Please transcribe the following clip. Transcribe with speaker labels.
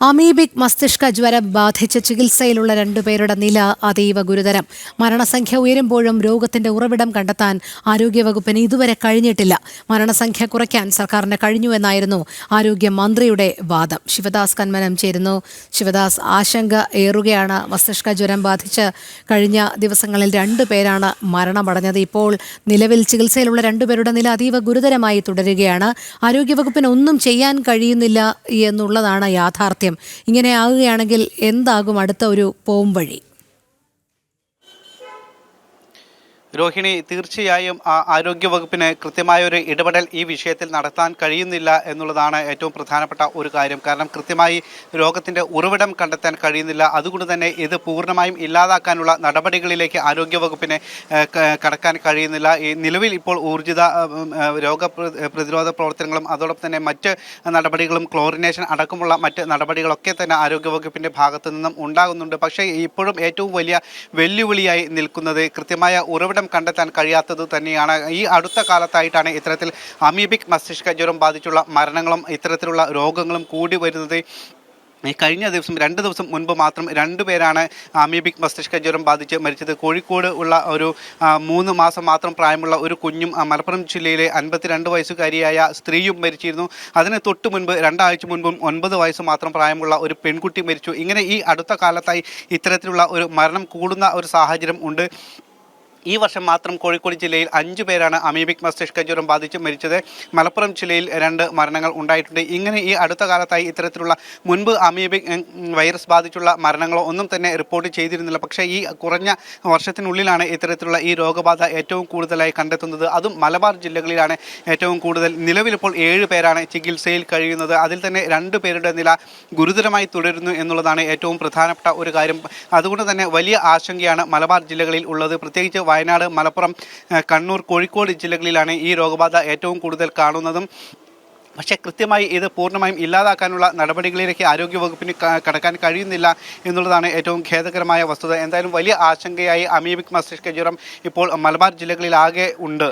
Speaker 1: Amoebic മസ്തിഷ്ക ജ്വരം ബാധിച്ച് ചികിത്സയിലുള്ള രണ്ടുപേരുടെ നില അതീവ ഗുരുതരം. മരണസംഖ്യ ഉയരുമ്പോഴും രോഗത്തിന്റെ ഉറവിടം കണ്ടെത്താൻ ആരോഗ്യവകുപ്പിന് ഇതുവരെ കഴിഞ്ഞിട്ടില്ല. മരണസംഖ്യ കുറയ്ക്കാൻ സർക്കാരിന് കഴിഞ്ഞുവെന്നായിരുന്നു ആരോഗ്യമന്ത്രിയുടെ വാദം. ശിവദാസ് കന്മനം ചേരുന്നു. ശിവദാസ് ആശങ്ക ഏറുകയാണ്. മസ്തിഷ്ക ജ്വരം ബാധിച്ച് കഴിഞ്ഞ ദിവസങ്ങളിൽ രണ്ടു പേരാണ് മരണമടഞ്ഞത്. ഇപ്പോൾ നിലവിൽ ചികിത്സയിലുള്ള രണ്ടുപേരുടെ നില അതീവ ഗുരുതരമായി തുടരുകയാണ്. ആരോഗ്യവകുപ്പിന് ഒന്നും ചെയ്യാൻ കഴിയുന്നില്ല എന്നുള്ളതാണ് യാഥാർത്ഥ്യം. ഇങ്ങനെ ആകുകയാണെങ്കിൽ എന്താകും അടുത്ത ഒരു പോം
Speaker 2: രോഹിണി തീർച്ചയായും ആരോഗ്യവകുപ്പിന് കൃത്യമായ ഒരു ഇടപെടൽ ഈ വിഷയത്തിൽ നടത്താൻ കഴിയുന്നില്ല എന്നുള്ളതാണ് ഏറ്റവും പ്രധാനപ്പെട്ട ഒരു കാര്യം. കാരണം കൃത്യമായി രോഗത്തിന്റെ ഉറവിടം കണ്ടെത്താൻ കഴിയുന്നില്ല. അതുകൊണ്ട് തന്നെ ഇത് പൂർണമായും ഇല്ലാതാക്കാനുള്ള നടപടികളിലേക്ക് ആരോഗ്യവകുപ്പിന് വകുപ്പിനെ കടക്കാൻ കഴിയുന്നില്ല. ഈ നിലവിൽ ഇപ്പോൾ ഊർജിത രോഗ പ്രതിരോധ പ്രവർത്തനങ്ങളും അതോടൊപ്പം തന്നെ മറ്റ് നടപടികളും ക്ലോറിനേഷൻ അടക്കമുള്ള മറ്റ് നടപടികളൊക്കെ തന്നെ ആരോഗ്യവകുപ്പിന്റെ ഭാഗത്തു നിന്നും ഉണ്ടാകുന്നുണ്ട്. പക്ഷേ ഇപ്പോഴും ഏറ്റവും വലിയ വെല്ലുവിളിയായി നിൽക്കുന്നത് കൃത്യമായ ഉറവിടം കണ്ടെത്താൻ കഴിയാത്തത് തന്നെയാണ്. ഈ അടുത്ത കാലത്തായിട്ടാണ് ഇത്തരത്തിൽ അമീബിക് മസ്തിഷ്ക ജ്വരം ബാധിച്ചുള്ള മരണങ്ങളും ഇത്തരത്തിലുള്ള രോഗങ്ങളും കൂടി വരുന്നത്. ഈ കഴിഞ്ഞ ദിവസം രണ്ട് ദിവസം മുൻപ് മാത്രം രണ്ടു പേരാണ് അമീബിക് മസ്തിഷ്ക ജ്വരം ബാധിച്ച് മരിച്ചത്. കോഴിക്കോട് ഉള്ള ഒരു മൂന്ന് മാസം മാത്രം പ്രായമുള്ള ഒരു കുഞ്ഞും മലപ്പുറം ജില്ലയിലെ അൻപത്തിരണ്ട് വയസ്സുകാരിയായ സ്ത്രീയും മരിച്ചിരുന്നു. അതിന് തൊട്ട് മുൻപ് രണ്ടാഴ്ച മുൻപും ഒൻപത് വയസ്സ് മാത്രം പ്രായമുള്ള ഒരു പെൺകുട്ടി മരിച്ചു. ഇങ്ങനെ ഈ അടുത്ത കാലത്തായി ഇത്തരത്തിലുള്ള ഒരു മരണം കൂടുന്ന ഒരു സാഹചര്യം ഉണ്ട്. ഈ വർഷം മാത്രം കോഴിക്കോട് ജില്ലയിൽ അഞ്ചു പേരാണ് അമീബിക് മസ്തിഷ്ക ജ്വരം ബാധിച്ച് മരിച്ചത്. മലപ്പുറം ജില്ലയിൽ രണ്ട് മരണങ്ങൾ ഉണ്ടായിട്ടുണ്ട്. ഇങ്ങനെ ഈ അടുത്ത കാലത്തായി ഇത്തരത്തിലുള്ള മുൻപ് അമീബിക് വൈറസ് ബാധിച്ചുള്ള മരണങ്ങളോ ഒന്നും തന്നെ റിപ്പോർട്ട് ചെയ്തിരുന്നില്ല. പക്ഷേ ഈ കുറഞ്ഞ വർഷത്തിനുള്ളിലാണ് ഇത്തരത്തിലുള്ള ഈ രോഗബാധ ഏറ്റവും കൂടുതലായി കണ്ടെത്തുന്നത്. അതും മലബാർ ജില്ലകളിലാണ് ഏറ്റവും കൂടുതൽ നിലവിലിപ്പോൾ ഏഴ് പേരാണ് ചികിത്സയിൽ കഴിയുന്നത്. അതിൽ തന്നെ രണ്ട് പേരുടെ നില ഗുരുതരമായി തുടരുന്നു എന്നുള്ളതാണ് ഏറ്റവും പ്രധാനപ്പെട്ട ഒരു കാര്യം. അതുകൊണ്ട് തന്നെ വലിയ ആശങ്കയാണ് മലബാർ ജില്ലകളിൽ ഉള്ളത്. പ്രത്യേകിച്ച് വയനാട് മലപ്പുറം കണ്ണൂർ കോഴിക്കോട് ജില്ലകളിലാണ് ഈ രോഗബാധ ഏറ്റവും കൂടുതൽ കാണുന്നതും. പക്ഷേ കൃത്യമായി ഇത് പൂർണമായും ഇല്ലാതാക്കാനുള്ള നടപടികളിലേക്ക് ആരോഗ്യവകുപ്പിന് കടക്കാൻ കഴിയുന്നില്ല എന്നുള്ളതാണ് ഏറ്റവും ഖേദകരമായ വസ്തുത. എന്തായാലും വലിയ ആശങ്കയായി അമീബിക് മസ്തിഷ്ക ജ്വരം ഇപ്പോൾ മലബാർ ജില്ലകളിലാകെ ഉണ്ട്